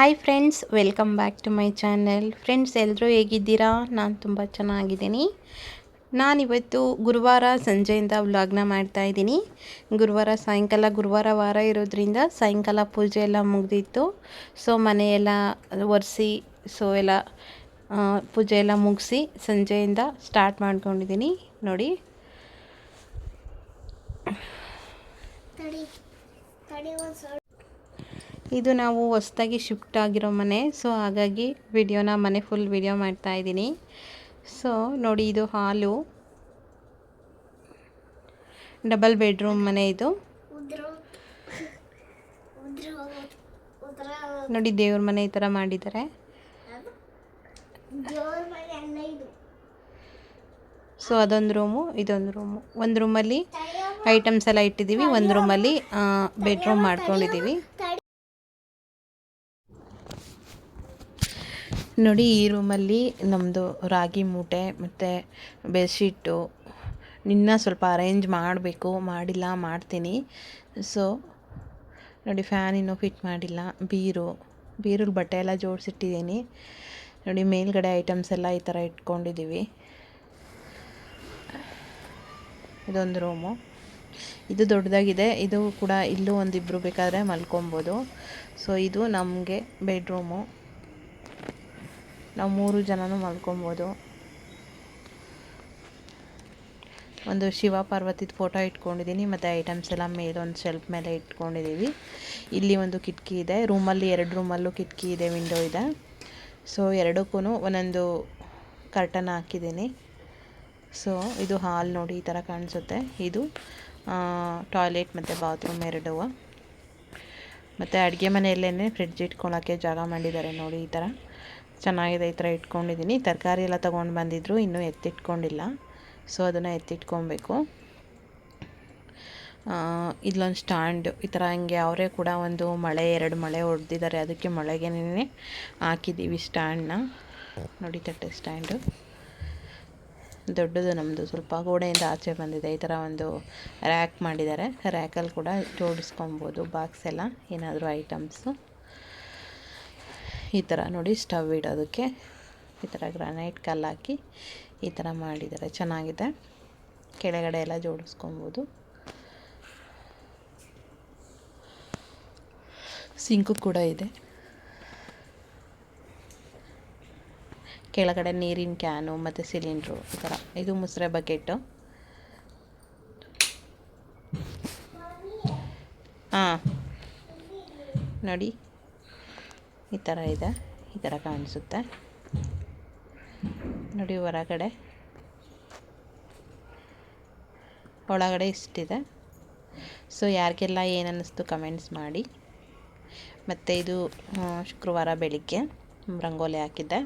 Hi friends welcome back to my channel friends ಎಲ್ಲರೂ ಹೇಗಿದ್ದೀರಾ? ನಾನು ತುಂಬ ಚೆನ್ನಾಗಿದ್ದೀನಿ. ನಾನಿವತ್ತು ಗುರುವಾರ ಸಂಜೆಯಿಂದ ವ್ಲಾಗ್ನ ಮಾಡ್ತಾ ಇದ್ದೀನಿ. ಗುರುವಾರ ಸಾಯಂಕಾಲ, ಗುರುವಾರ ವಾರ ಇರೋದ್ರಿಂದ ಸಾಯಂಕಾಲ ಪೂಜೆ ಎಲ್ಲ ಮುಗಿದಿತ್ತು. ಸೊ ಮನೆಯೆಲ್ಲ ಒರೆಸಿ ಸೊ ಎಲ್ಲ ಪೂಜೆ ಎಲ್ಲ ಮುಗಿಸಿ ಸಂಜೆಯಿಂದ ಸ್ಟಾರ್ಟ್ ಮಾಡ್ಕೊಂಡಿದ್ದೀನಿ. ನೋಡಿ ತಡಿ ತಡಿ ಒಂದು ಸ್ವಲ್ಪ ಇದು ನಾವು ಹೊಸ್ದಾಗಿ ಶಿಫ್ಟ್ ಆಗಿರೋ ಮನೆ, ಸೊ ಹಾಗಾಗಿ ವಿಡಿಯೋನ ಮನೆ ಫುಲ್ ವಿಡಿಯೋ ಮಾಡ್ತಾ ಇದ್ದೀನಿ. ಸೊ ನೋಡಿ, ಇದು ಹಾಲು. ಡಬಲ್ ಬೆಡ್ರೂಮ್ ಮನೆ ಇದು. ನೋಡಿ, ದೇವ್ರ ಮನೆ ಈ ಥರ ಮಾಡಿದ್ದಾರೆ. ಸೊ ಅದೊಂದು ರೂಮು, ಇದೊಂದು ರೂಮು. ಒಂದು ರೂಮಲ್ಲಿ ಐಟಮ್ಸ್ ಎಲ್ಲ ಇಟ್ಟಿದ್ದೀವಿ, ಒಂದು ರೂಮಲ್ಲಿ ಬೆಡ್ರೂಮ್ ಮಾಡ್ಕೊಂಡಿದ್ದೀವಿ. ನೋಡಿ, ಈ ರೂಮಲ್ಲಿ ನಮ್ಮದು ರಾಗಿ ಮೂಟೆ ಮತ್ತು ಬೆಡ್ಶೀಟು ನಿನ್ನ ಸ್ವಲ್ಪ ಅರೇಂಜ್ ಮಾಡಬೇಕು, ಮಾಡಿಲ್ಲ, ಮಾಡ್ತೀನಿ. ಸೊ ನೋಡಿ ಫ್ಯಾನ್ ಇನ್ನೂ ಫಿಟ್ ಮಾಡಿಲ್ಲ. ಬೀರು ಬೀರಲ್ಲಿ ಬಟ್ಟೆ ಎಲ್ಲ ಜೋಡಿಸಿಟ್ಟಿದ್ದೀನಿ. ನೋಡಿ, ಮೇಲ್ಗಡೆ ಐಟಮ್ಸ್ ಎಲ್ಲ ಈ ಥರ ಇಟ್ಕೊಂಡಿದ್ದೀವಿ ಇದೊಂದು ರೂಮು ಇದು ದೊಡ್ಡದಾಗಿದೆ. ಇದು ಕೂಡ ಇಲ್ಲೂ ಒಂದಿಬ್ಬರು ಬೇಕಾದರೆ ಮಲ್ಕೊಬೋದು. ಸೊ ಇದು ನಮಗೆ ಬೆಡ್ರೂಮು ನಾವು ಮೂರು ಜನನೂ ಮಲ್ಕೊಬೋದು ಒಂದು ಶಿವ ಪಾರ್ವತಿದ ಫೋಟೋ ಇಟ್ಕೊಂಡಿದ್ದೀನಿ ಮತ್ತು ಐಟಮ್ಸ್ ಎಲ್ಲ ಮೇಲೊಂದು ಶೆಲ್ಫ್ ಮೇಲೆ ಇಟ್ಕೊಂಡಿದ್ದೀವಿ ಇಲ್ಲಿ ಒಂದು ಕಿಟಕಿ ಇದೆ, ರೂಮಲ್ಲಿ ಎರಡು ರೂಮಲ್ಲೂ ಕಿಟಕಿ ಇದೆ ವಿಂಡೋ ಇದೆ. ಸೊ ಎರಡಕ್ಕೂ ಒಂದೊಂದು ಕರ್ಟನ್ ಹಾಕಿದ್ದೀನಿ ಸೊ ಇದು ಹಾಲ್ ನೋಡಿ ಈ ಥರ ಕಾಣಿಸುತ್ತೆ. ಇದು ಟಾಯ್ಲೆಟ್ ಮತ್ತು ಬಾತ್ರೂಮ್ ಎರಡೂ. ಮತ್ತು ಅಡುಗೆ ಮನೆಯಲ್ಲೇ ಫ್ರಿಡ್ಜ್ ಇಟ್ಕೊಳ್ಳೋಕ್ಕೆ ಜಾಗ ಮಾಡಿದ್ದಾರೆ ನೋಡಿ ಈ ಥರ ಚೆನ್ನಾಗಿದೆ ಈ ಥರ ಇಟ್ಕೊಂಡಿದ್ದೀನಿ. ತರಕಾರಿ ಎಲ್ಲ ತೊಗೊಂಡು ಬಂದಿದ್ರು, ಇನ್ನೂ ಎತ್ತಿಟ್ಕೊಂಡಿಲ್ಲ. ಸೊ ಅದನ್ನು ಎತ್ತಿಟ್ಕೊಬೇಕು. ಇಲ್ಲೊಂದು ಸ್ಟ್ಯಾಂಡ್. ಈ ಥರ ಹಂಗೆ ಅವರೇ ಕೂಡ ಒಂದು ಮಳೆ, ಎರಡು ಮಳೆ ಹೊಡೆದಿದ್ದಾರೆ ಅದಕ್ಕೆ ಮಳೆಗೇನೆ ಹಾಕಿದ್ದೀವಿ ಸ್ಟ್ಯಾಂಡ್ನ. ನೋಡಿ ತಟ್ಟೆ ಸ್ಟ್ಯಾಂಡು. ದೊಡ್ಡದು ನಮ್ಮದು ಸ್ವಲ್ಪ ಗೋಡೆಯಿಂದ ಆಚೆ ಬಂದಿದೆ. ಈ ಥರ ಒಂದು ರ್ಯಾಕ್ ಮಾಡಿದ್ದಾರೆ. ರ್ಯಾಕಲ್ಲಿ ಕೂಡ ಜೋಡಿಸ್ಕೊಬೋದು ಬಾಕ್ಸ್ ಎಲ್ಲ. ಏನಾದರೂ ಐಟಮ್ಸು. ಈ ಥರ ನೋಡಿ ಸ್ಟವ್ ಇಡೋದಕ್ಕೆ ಈ ಥರ ಗ್ರಾನೈಟ್ ಕಲ್ಲು ಹಾಕಿ ಈ ಥರ ಮಾಡಿದ್ದಾರೆ. ಚೆನ್ನಾಗಿದೆ. ಕೆಳಗಡೆ ಎಲ್ಲ ಜೋಡಿಸ್ಕೊಬೋದು. ಸಿಂಕು ಕೂಡ ಇದೆ. ಕೆಳಗಡೆ ನೀರಿನ ಕ್ಯಾನು ಮತ್ತು ಸಿಲಿಂಡ್ರು ಈ ಥರ. ಇದು ಮುಸ್ರೆ ಬಕೆಟು. ಹಾಂ. ನೋಡಿ. ಈ ಥರ ಇದೆ, ಈ ಥರ ಕಾಣಿಸುತ್ತೆ. ನೋಡಿ ಹೊರಗಡೆ. ಒಳಗಡೆ ಇಷ್ಟಿದೆ. ಸೊ ಯಾರಿಗೆಲ್ಲ ಏನನ್ನಿಸ್ತು ಕಮೆಂಟ್ಸ್ ಮಾಡಿ. ಮತ್ತು ಇದು ಶುಕ್ರವಾರ ಬೆಳಿಗ್ಗೆ ರಂಗೋಲಿ ಹಾಕಿದ್ದೆ.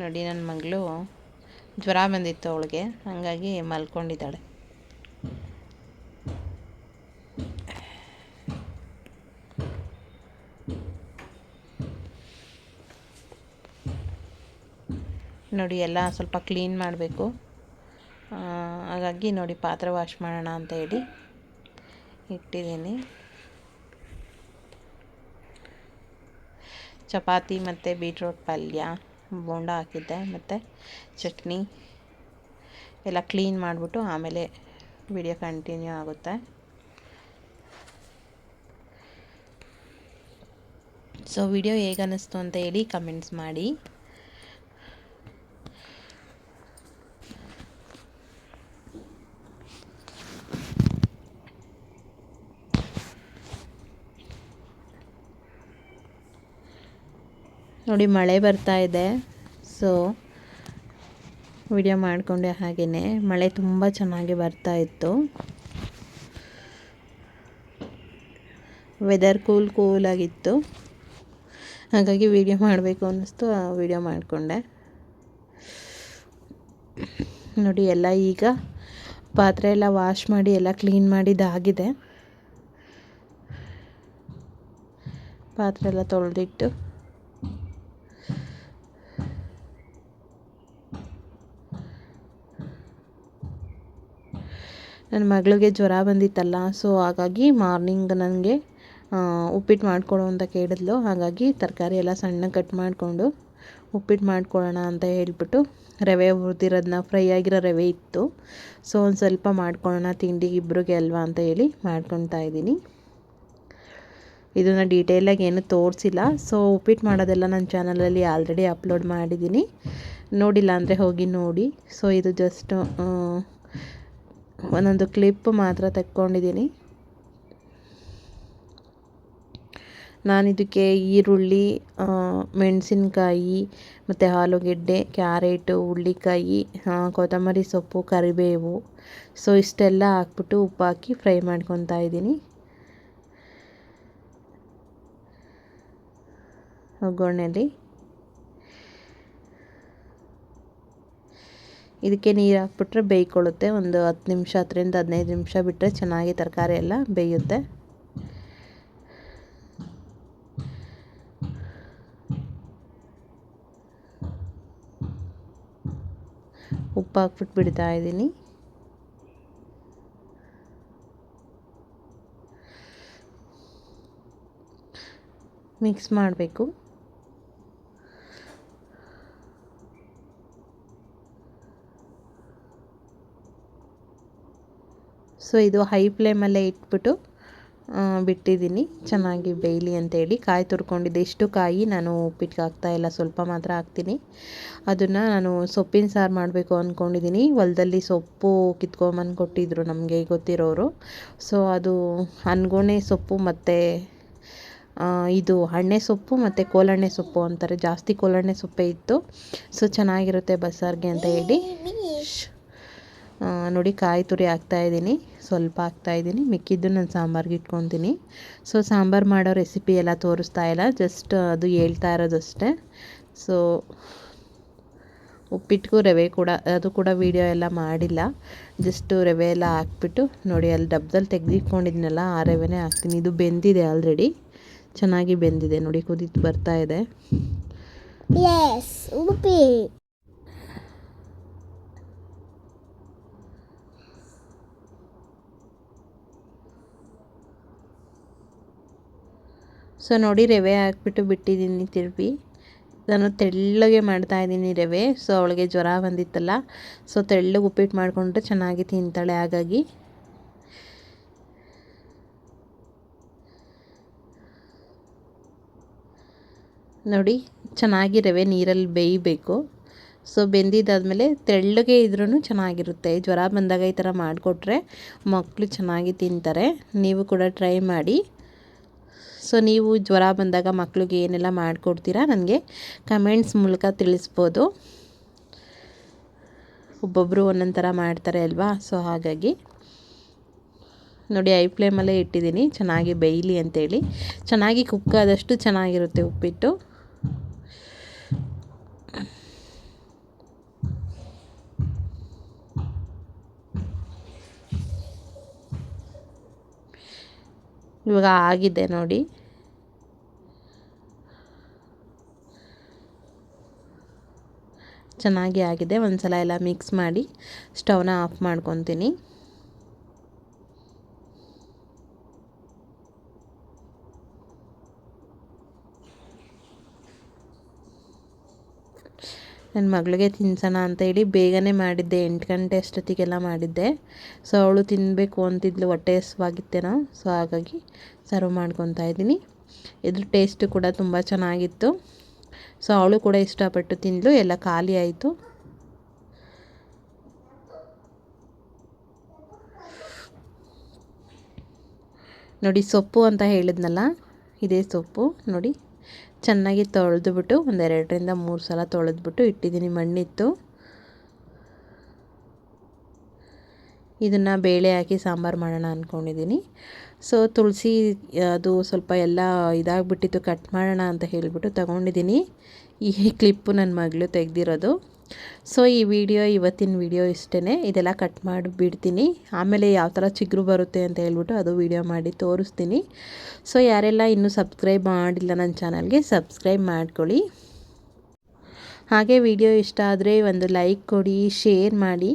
ನೋಡಿ ನನ್ನ ಮಗಳು ಜ್ವರ ಬಂದಿತ್ತು ಅವಳಿಗೆ, ಹಾಗಾಗಿ ಮಲ್ಕೊಂಡಿದ್ದಾಳೆ. ನೋಡಿ, ಎಲ್ಲ ಸ್ವಲ್ಪ ಕ್ಲೀನ್ ಮಾಡಬೇಕು. ಹಾಗಾಗಿ ನೋಡಿ, ಪಾತ್ರೆ ವಾಶ್ ಮಾಡೋಣ ಅಂತ ಹೇಳಿ ಇಟ್ಟಿದ್ದೀನಿ. ಚಪಾತಿ ಮತ್ತು ಬೀಟ್ರೋಟ್ ಪಲ್ಯ, ಬೋಂಡ ಹಾಕಿದ್ದೆ, ಮತ್ತು ಚಟ್ನಿ ಎಲ್ಲ ಕ್ಲೀನ್ ಮಾಡಿಬಿಟ್ಟು ಆಮೇಲೆ ವಿಡಿಯೋ ಕಂಟಿನ್ಯೂ ಆಗುತ್ತೆ. ಸೊ ವಿಡಿಯೋ ಹೇಗನ್ನಿಸ್ತು ಅಂತ ಹೇಳಿ ಕಮೆಂಟ್ಸ್ ಮಾಡಿ. ನೋಡಿ ಮಳೆ ಬರ್ತಾ ಇದೆ. ಸೊ ವಿಡಿಯೋ ಮಾಡಿಕೊಂಡೆ ಹಾಗೆಯೇ ಮಳೆ ತುಂಬ ಚೆನ್ನಾಗಿ ಬರ್ತಾ ಇತ್ತು. ವೆದರ್ ಕೂಲ್ ಕೂಲಾಗಿತ್ತು ಹಾಗಾಗಿ ವಿಡಿಯೋ ಮಾಡಬೇಕು ಅನ್ನಿಸ್ತು ವಿಡಿಯೋ ಮಾಡಿಕೊಂಡೆ. ನೋಡಿ, ಎಲ್ಲ ಈಗ ಪಾತ್ರೆ ಎಲ್ಲ ವಾಶ್ ಮಾಡಿ, ಎಲ್ಲ ಕ್ಲೀನ್ ಮಾಡಿದ್ದಾಗಿದೆ ಪಾತ್ರೆ ಎಲ್ಲ ತೊಳೆದಿಟ್ಟು. ನನ್ನ ಮಗಳಿಗೆ ಜ್ವರ ಬಂದಿತ್ತಲ್ಲ ಸೊ ಹಾಗಾಗಿ ಮಾರ್ನಿಂಗ್ ನನಗೆ ಉಪ್ಪಿಟ್ಟು ಮಾಡಿಕೊಡು ಅಂತ ಕೇಳಿದ್ಲು. ಹಾಗಾಗಿ ತರಕಾರಿ ಎಲ್ಲ ಸಣ್ಣ ಕಟ್ ಮಾಡಿಕೊಂಡು ಉಪ್ಪಿಟ್ಟು ಮಾಡ್ಕೊಳ್ಳೋಣ ಅಂತ ಹೇಳ್ಬಿಟ್ಟು ರವೆ ಹುರಿದಿರೋದನ್ನ ಫ್ರೈ ಆಗಿರೋ ರವೆ ಇತ್ತು. ಸೊ ಒಂದು ಸ್ವಲ್ಪ ಮಾಡ್ಕೊಳ್ಳೋಣ ತಿಂಡಿ ಇಬ್ಬರಿಗೆ ಅಲ್ವಾ ಅಂತ ಹೇಳಿ ಮಾಡ್ಕೊತಾ ಇದ್ದೀನಿ. ಇದನ್ನು ಡೀಟೇಲಾಗಿ ಏನೂ ತೋರಿಸಿಲ್ಲ. ಸೊ ಉಪ್ಪಿಟ್ಟು ಮಾಡೋದೆಲ್ಲ ನನ್ನ ಚಾನಲಲ್ಲಿ ಆಲ್ರೆಡಿ ಅಪ್ಲೋಡ್ ಮಾಡಿದ್ದೀನಿ. ನೋಡಿಲ್ಲ ಅಂದರೆ ಹೋಗಿ ನೋಡಿ. ಸೊ ಇದು ಜಸ್ಟ್ ಒಂದೊಂದು ಕ್ಲಿಪ್ ಮಾತ್ರ ತಕ್ಕೊಂಡಿದ್ದೀನಿ. ನಾನು ಇದಕ್ಕೆ ಈರುಳ್ಳಿ ಮೆಣಸಿನಕಾಯಿ, ಮತ್ತು ಆಲೂಗೆಡ್ಡೆ, ಕ್ಯಾರೆಟು ಹುಳ್ಳಿಕಾಯಿ ಕೊತ್ತಂಬರಿ ಸೊಪ್ಪು, ಕರಿಬೇವು. ಸೊ ಇಷ್ಟೆಲ್ಲ ಹಾಕ್ಬಿಟ್ಟು ಉಪ್ಪು ಹಾಕಿ ಫ್ರೈ ಮಾಡ್ಕೊತಾ ಇದ್ದೀನಿ. ಒಗ್ಗರಣೆಯಲ್ಲಿ ಇದಕ್ಕೆ ನೀರು ಹಾಕ್ಬಿಟ್ರೆ ಬೇಯ್ಕೊಳ್ಳುತ್ತೆ. ಒಂದು ಹತ್ತು ನಿಮಿಷ, ಹತ್ತರಿಂದ ಹದಿನೈದು ನಿಮಿಷ ಬಿಟ್ಟರೆ ಚೆನ್ನಾಗಿ ತರಕಾರಿ ಎಲ್ಲ ಬೇಯುತ್ತೆ. ಉಪ್ಪು ಹಾಕ್ಬಿಟ್ಟು ಬಿಡ್ತಾ ಇದ್ದೀನಿ. ಮಿಕ್ಸ್ ಮಾಡಬೇಕು. ಸೊ ಇದು ಹೈ ಫ್ಲೇಮಲ್ಲೇ ಇಟ್ಬಿಟ್ಟು ಬಿಟ್ಟಿದ್ದೀನಿ. ಚೆನ್ನಾಗಿ ಬೇಯಲಿ ಅಂತೇಳಿ. ಕಾಯಿ ತುರ್ಕೊಂಡಿದ್ದೆ. ಇಷ್ಟು ಕಾಯಿ ನಾನು ಉಪ್ಪಿಟ್ಟಿಗೆ ಹಾಕ್ತಾಯಿಲ್ಲ ಸ್ವಲ್ಪ ಮಾತ್ರ ಹಾಕ್ತೀನಿ. ಅದನ್ನು ನಾನು ಸೊಪ್ಪಿನ ಸಾರು ಮಾಡಬೇಕು ಅಂದ್ಕೊಂಡಿದ್ದೀನಿ ಹೊಲದಲ್ಲಿ ಸೊಪ್ಪು ಕಿತ್ಕೊಂಬಂದು ಕೊಟ್ಟಿದ್ದರು ನಮಗೆ ಗೊತ್ತಿರೋರು. ಸೊ ಅದು ಅನ್ಗೋಣೆ ಸೊಪ್ಪು ಮತ್ತು ಇದು ಹಣ್ಣೆ ಸೊಪ್ಪು ಮತ್ತು ಕೋಲಣ್ಣೆ ಸೊಪ್ಪು ಅಂತಾರೆ. ಜಾಸ್ತಿ ಕೋಲಣ್ಣೆ ಸೊಪ್ಪೇ ಇತ್ತು. ಸೊ ಚೆನ್ನಾಗಿರುತ್ತೆ ಬಸ್ಸಾರಿಗೆ ಅಂತ ಹೇಳಿ. ನೋಡಿ ಕಾಯಿ ತುರಿ ಹಾಕ್ತಾಯಿದ್ದೀನಿ ಸ್ವಲ್ಪ ಹಾಕ್ತಾಯಿದ್ದೀನಿ ಮಿಕ್ಕಿದ್ದು ನಾನು ಸಾಂಬಾರ್ಗೆ ಇಟ್ಕೊತೀನಿ. ಸೊ ಸಾಂಬಾರು ಮಾಡೋ ರೆಸಿಪಿ ಎಲ್ಲ ತೋರಿಸ್ತಾ ಇಲ್ಲ. ಜಸ್ಟ್ ಅದು ಹೇಳ್ತಾ ಇರೋದಷ್ಟೇ. ಸೊ ಉಪ್ಪಿಟ್ಟಿಗೂ ರವೆ ಕೂಡ, ಅದು ಕೂಡ ವೀಡಿಯೋ ಎಲ್ಲ ಮಾಡಿಲ್ಲ. ಜಸ್ಟು ರವೆ ಎಲ್ಲ ಹಾಕ್ಬಿಟ್ಟು, ನೋಡಿ ಅಲ್ಲಿ ಡಬ್ಬದಲ್ಲಿ ತೆಗೆದಿಟ್ಕೊಂಡಿದ್ನಲ್ಲ, ಆ ರವೆನೇ ಹಾಕ್ತೀನಿ. ಇದು ಬೆಂದಿದೆ ಆಲ್ರೆಡಿ ಚೆನ್ನಾಗಿ ಬೆಂದಿದೆ. ನೋಡಿ ಕುದಿತು ಬರ್ತಾ ಇದೆ. ಸೊ ನೋಡಿ ರವೆ ಹಾಕ್ಬಿಟ್ಟು ಬಿಟ್ಟಿದ್ದೀನಿ ತಿರುವಿ. ನಾನು ತೆಳ್ಳಗೆ ಮಾಡ್ತಾಯಿದ್ದೀನಿ ರವೆ. ಸೊ ಅವಳಿಗೆ ಜ್ವರ ಬಂದಿತ್ತಲ್ಲ. ಸೊ ತೆಳ್ಳಗೆ ಉಪ್ಪಿಟ್ಟು ಮಾಡಿಕೊಂಡ್ರೆ ಚೆನ್ನಾಗಿ ತಿಂತಾಳೆ ಹಾಗಾಗಿ. ನೋಡಿ, ಚೆನ್ನಾಗಿ ರವೆ ನೀರಲ್ಲಿ ಬೇಯಬೇಕು. ಸೊ ಬೆಂದಿದ್ದಾದಮೇಲೆ ತೆಳ್ಳಗೆ ಇದ್ರೂ ಚೆನ್ನಾಗಿರುತ್ತೆ. ಜ್ವರ ಬಂದಾಗ ಈ ಥರ ಮಾಡಿಕೊಟ್ರೆ ಮಕ್ಕಳು ಚೆನ್ನಾಗಿ ತಿಂತಾರೆ. ನೀವು ಕೂಡ ಟ್ರೈ ಮಾಡಿ. ಸೊ ನೀವು ಜ್ವರ ಬಂದಾಗ ಮಕ್ಕಳಿಗೆ ಏನೆಲ್ಲ ಮಾಡಿಕೊಡ್ತೀರಾ? ನನಗೆ ಕಮೆಂಟ್ಸ್ ಮೂಲಕ ತಿಳಿಸ್ಬೋದು. ಒಬ್ಬೊಬ್ಬರು ಒಂದೊಂದು ಥರ ಮಾಡ್ತಾರೆ ಅಲ್ವಾ? ಸೊ ಹಾಗಾಗಿ ನೋಡಿ, ಐ ಫ್ಲೇಮಲ್ಲೇ ಇಟ್ಟಿದ್ದೀನಿ. ಚೆನ್ನಾಗಿ ಬೇಯಲಿ ಅಂತೇಳಿ. ಚೆನ್ನಾಗಿ ಕುಕ್ ಆದಷ್ಟು ಚೆನ್ನಾಗಿರುತ್ತೆ ಉಪ್ಪಿಟ್ಟು. ಇವಾಗ ಆಗಿದೆ ನೋಡಿ. ಚೆನ್ನಾಗಿ ಆಗಿದೆ. ಒಂದು ಸಲ ಎಲ್ಲ ಮಿಕ್ಸ್ ಮಾಡಿ ಸ್ಟವ್ನ ಆಫ್ ಮಾಡ್ಕೊತೀನಿ. ನನ್ನ ಮಗಳಿಗೆ ತಿನ್ಸೋಣ ಅಂತ ಹೇಳಿ ಬೇಗನೆ ಮಾಡಿದ್ದೆ. ಎಂಟು ಗಂಟೆ ಅಷ್ಟೊತ್ತಿಗೆಲ್ಲ ಮಾಡಿದ್ದೆ. ಸೊ ಅವಳು ತಿನ್ನಬೇಕು ಅಂತಿದ್ಲು. ಹೊಟ್ಟೆ ಹಸುವಾಗಿತ್ತೇನೋ. ಸೊ ಹಾಗಾಗಿ ಸರ್ವ್ ಮಾಡ್ಕೊತಾ ಇದ್ದೀನಿ. ಇದ್ರ ಟೇಸ್ಟು ಕೂಡ ತುಂಬ ಚೆನ್ನಾಗಿತ್ತು. ಸೊ ಅವಳು ಕೂಡ ಇಷ್ಟಪಟ್ಟು ತಿಂದಳು ಎಲ್ಲ ಖಾಲಿ ಆಯಿತು. ನೋಡಿ ಸೊಪ್ಪು ಅಂತ ಹೇಳಿದ್ನಲ್ಲ, ಇದೇ ಸೊಪ್ಪು, ನೋಡಿ. ಚೆನ್ನಾಗಿ ತೊಳೆದುಬಿಟ್ಟು ಒಂದೆರಡರಿಂದ ಮೂರು ಸಲ ತೊಳೆದ್ಬಿಟ್ಟು ಇಟ್ಟಿದ್ದೀನಿ ಮಣ್ಣಿತ್ತು ಇದನ್ನು ಬೇಳೆ ಹಾಕಿ ಸಾಂಬಾರು ಮಾಡೋಣ ಅಂದ್ಕೊಂಡಿದ್ದೀನಿ ಸೊ ತುಳಸಿ, ಅದು ಸ್ವಲ್ಪ ಎಲ್ಲ ಇದಾಗಿಬಿಟ್ಟಿತ್ತು ಕಟ್ ಮಾಡೋಣ ಅಂತ ಹೇಳಿಬಿಟ್ಟು ತಗೊಂಡಿದ್ದೀನಿ ಈ ಕ್ಲಿಪ್ಪು ನನ್ನ ಮಗಳು ತೆಗೆದಿರೋದು. ಸೊ ಈ ವಿಡಿಯೋ ಇವತ್ತಿನ ವಿಡಿಯೋ ಇಷ್ಟೇ ಇದೆಲ್ಲ ಕಟ್ ಮಾಡಿಬಿಡ್ತೀನಿ. ಆಮೇಲೆ ಯಾವ ಥರ ಚಿಗುರು ಬರುತ್ತೆ ಅಂತ ಹೇಳ್ಬಿಟ್ಟು ಅದು ವಿಡಿಯೋ ಮಾಡಿ ತೋರಿಸ್ತೀನಿ. ಸೊ ಯಾರೆಲ್ಲ ಇನ್ನೂ ಸಬ್ಸ್ಕ್ರೈಬ್ ಮಾಡಿಲ್ಲ ನನ್ನ ಚಾನಲ್ಗೆ ಸಬ್ಸ್ಕ್ರೈಬ್ ಮಾಡ್ಕೊಳ್ಳಿ. ಹಾಗೆ ವಿಡಿಯೋ ಇಷ್ಟ ಆದರೆ ಒಂದು ಲೈಕ್ ಕೊಡಿ ಶೇರ್ ಮಾಡಿ.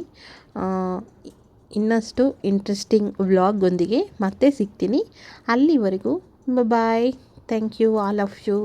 ಇನ್ನಷ್ಟು ಇಂಟ್ರೆಸ್ಟಿಂಗ್ ವ್ಲಾಗೊಂದಿಗೆ ಮತ್ತೆ ಸಿಗ್ತೀನಿ. ಅಲ್ಲಿವರೆಗೂ bye thank you all of you